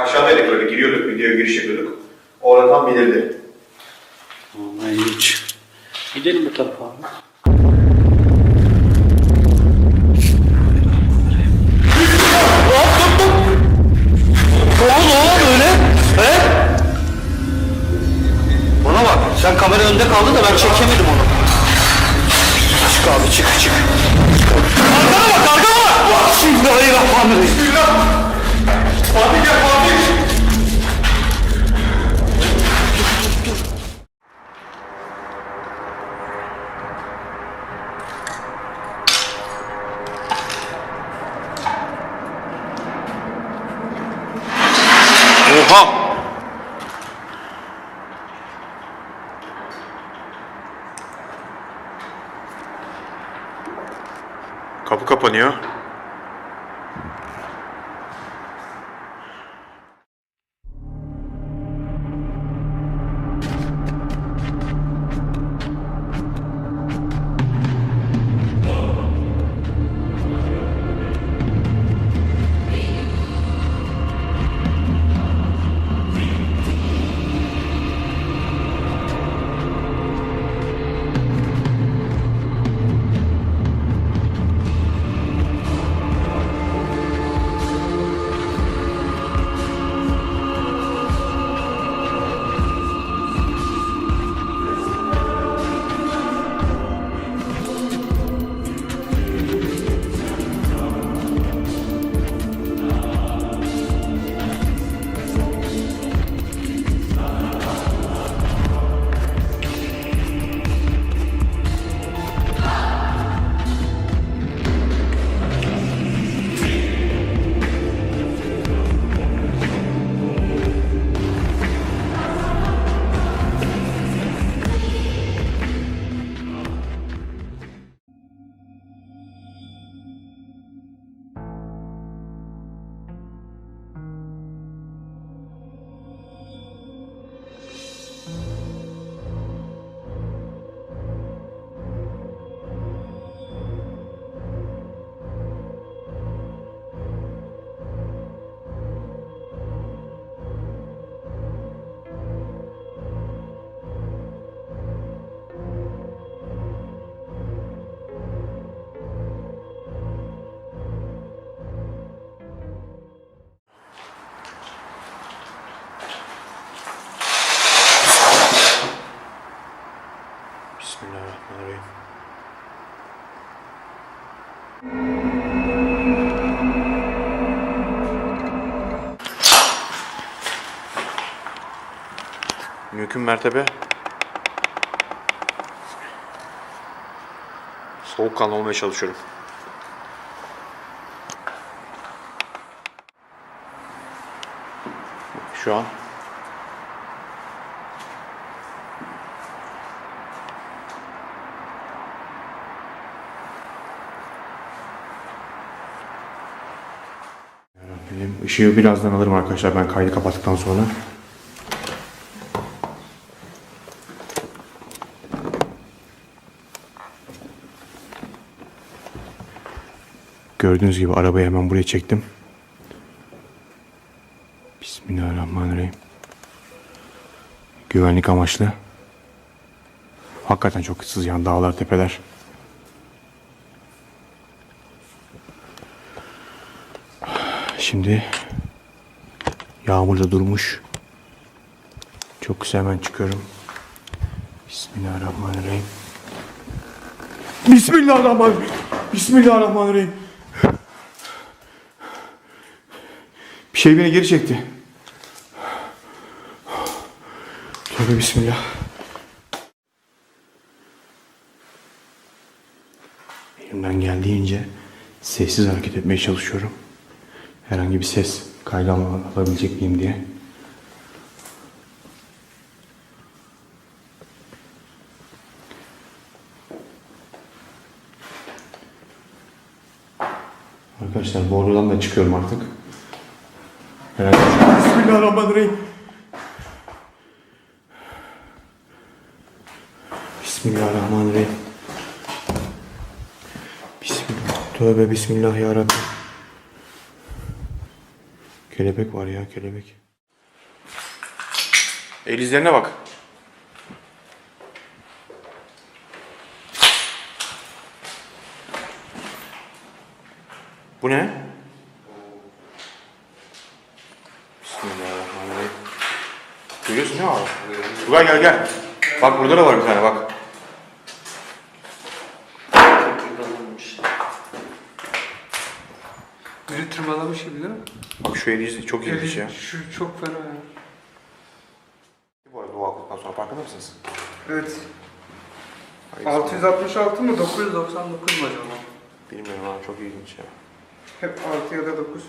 Aşağıdaydık böyle giriyorduk, videoya giriş yapıyorduk. Orada tam belirdi. Aman ilginç. Gidelim bu tarafa abi. Ne oldu oğlum öyle? He? Bana bak sen kamera önünde kaldın da ben çekemedim onu. Çık abi çık çık. Arkana bak arkana bak. Bismillahirrahmanirrahim. Bismillah. Fatih gel 거북카번이요? Mertebe soğukkanlı olmaya çalışıyorum. Şu an Benim ışığı birazdan alırım arkadaşlar ben kaydı kapattıktan sonra. Gördüğünüz gibi arabayı hemen buraya çektim. Bismillahirrahmanirrahim. Güvenlik amaçlı. Hakikaten çok ıssız yani dağlar tepeler. Şimdi yağmur da durmuş. Çok güzel hemen çıkıyorum. Bismillahirrahmanirrahim. Bismillahirrahmanirrahim. Bismillahirrahmanirrahim. Şey beni geri çekti. Tövbe bismillah. Elimden geldiğince sessiz hareket etmeye çalışıyorum. Herhangi bir ses kayda al- alabilecek miyim diye. Arkadaşlar bu oradan da çıkıyorum artık. Herhalde... Bismillahirrahmanirrahim. Bismillahirrahmanirrahim. Bismillah. Tövbe bismillah ya Rabbi. Kelebek var ya kelebek. El izlerine bak. Bu ne? Bismillahirrahmanirrahim. Mi abi? Tugay gel gel. Bak burada da var bir tane bak. Biri tırmalamış gibi değil mi? Bak şu el izi çok ilginç ya. Şu çok fena ya. Bu arada dua okuduktan sonra farkında mısınız? Evet. Hayır, 666 mı 999 mu acaba? Bilmiyorum abi çok ilginç ya. Hep 6 ya da 9.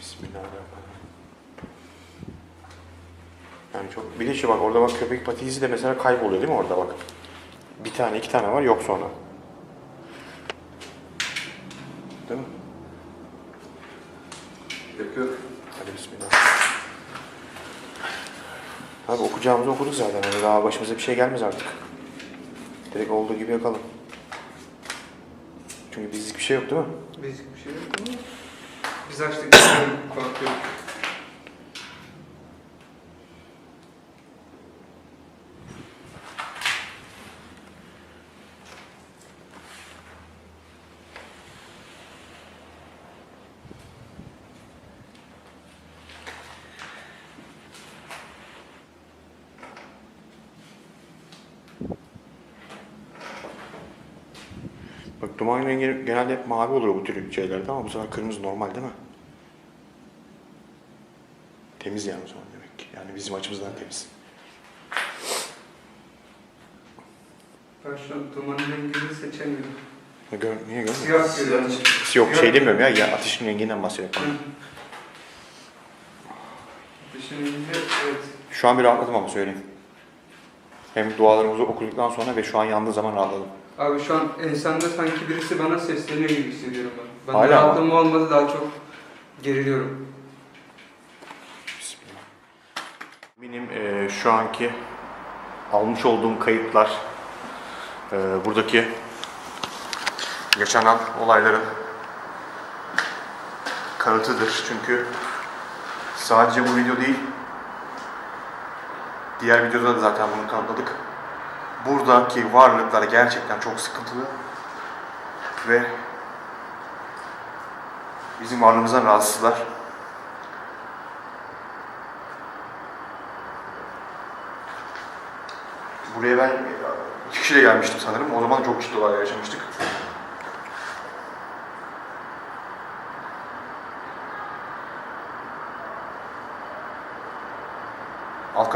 Bismillahirrahmanirrahim. Yani çok bir de şey bak orada bak köpek pati izi de mesela kayboluyor değil mi orada bak. Bir tane iki tane var yok sonra. Değil mi? Yok. Hadi bismillah. Abi okuyacağımızı okuduk zaten. Hani daha başımıza bir şey gelmez artık. Direkt olduğu gibi yakalım. Çünkü bizlik bir şey yok değil mi? Basic bir şey yok ama biz açtık. Korkuyorum. Bak duman rengi genelde hep mavi olur bu tür şeylerde ama bu sefer kırmızı normal değil mi? Temiz yani o zaman demek ki. Yani bizim açımızdan temiz. Ben şu an dumanın rengini seçemiyorum. Ya Gör, niye görmüyor Siyah görüyorum. Yok şey demiyorum ya, ya ateşin renginden bahsediyorum. Düşününce evet. Şu an bir rahatladım ama söyleyeyim. Hem dualarımızı okuduktan sonra ve şu an yandığı zaman rahatladım. Abi şu an ensende sanki birisi bana sesleniyor gibi hissediyorum ben. Ben Hala mı? rahatlığım olmadı daha çok geriliyorum. Bismillah. Benim eee, şu anki almış olduğum kayıtlar eee, buradaki yaşanan olayların kanıtıdır. Çünkü sadece bu video değil, diğer videoda da zaten bunu kanıtladık. Buradaki varlıklar gerçekten çok sıkıntılı ve bizim varlığımızdan rahatsızlar. Buraya ben iki kişiyle gelmiştim sanırım. O zaman çok ciddi olaylar yaşamıştık.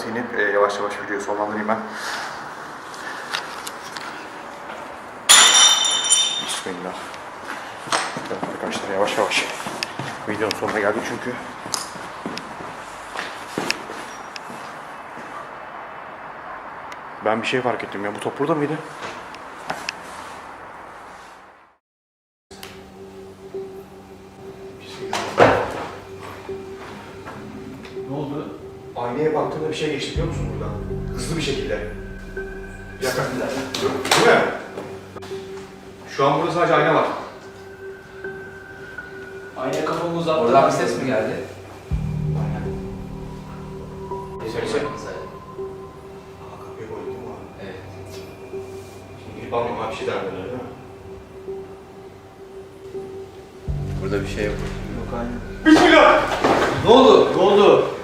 Kata inip e, yavaş yavaş videoyu sonlandırayım ben. Bismillah. Evet arkadaşlar yavaş yavaş. Videonun sonuna geldik çünkü. Ben bir şey fark ettim ya. Bu top burada mıydı? Aynaya baktığımda bir şey geçti biliyor musun buradan? Hızlı bir şekilde. Yakın. Değil mi? Şu an burada sadece ayna var. Aynaya kafamı uzattım. Oradan bir ses mi geldi? Söyle. Mesela. Aa kapıyı mi abi? Evet. Şimdi gidip almayayım abi bir şey derler değil mi? Burada bir şey yok. Bismillah! Ne oldu? Ne oldu?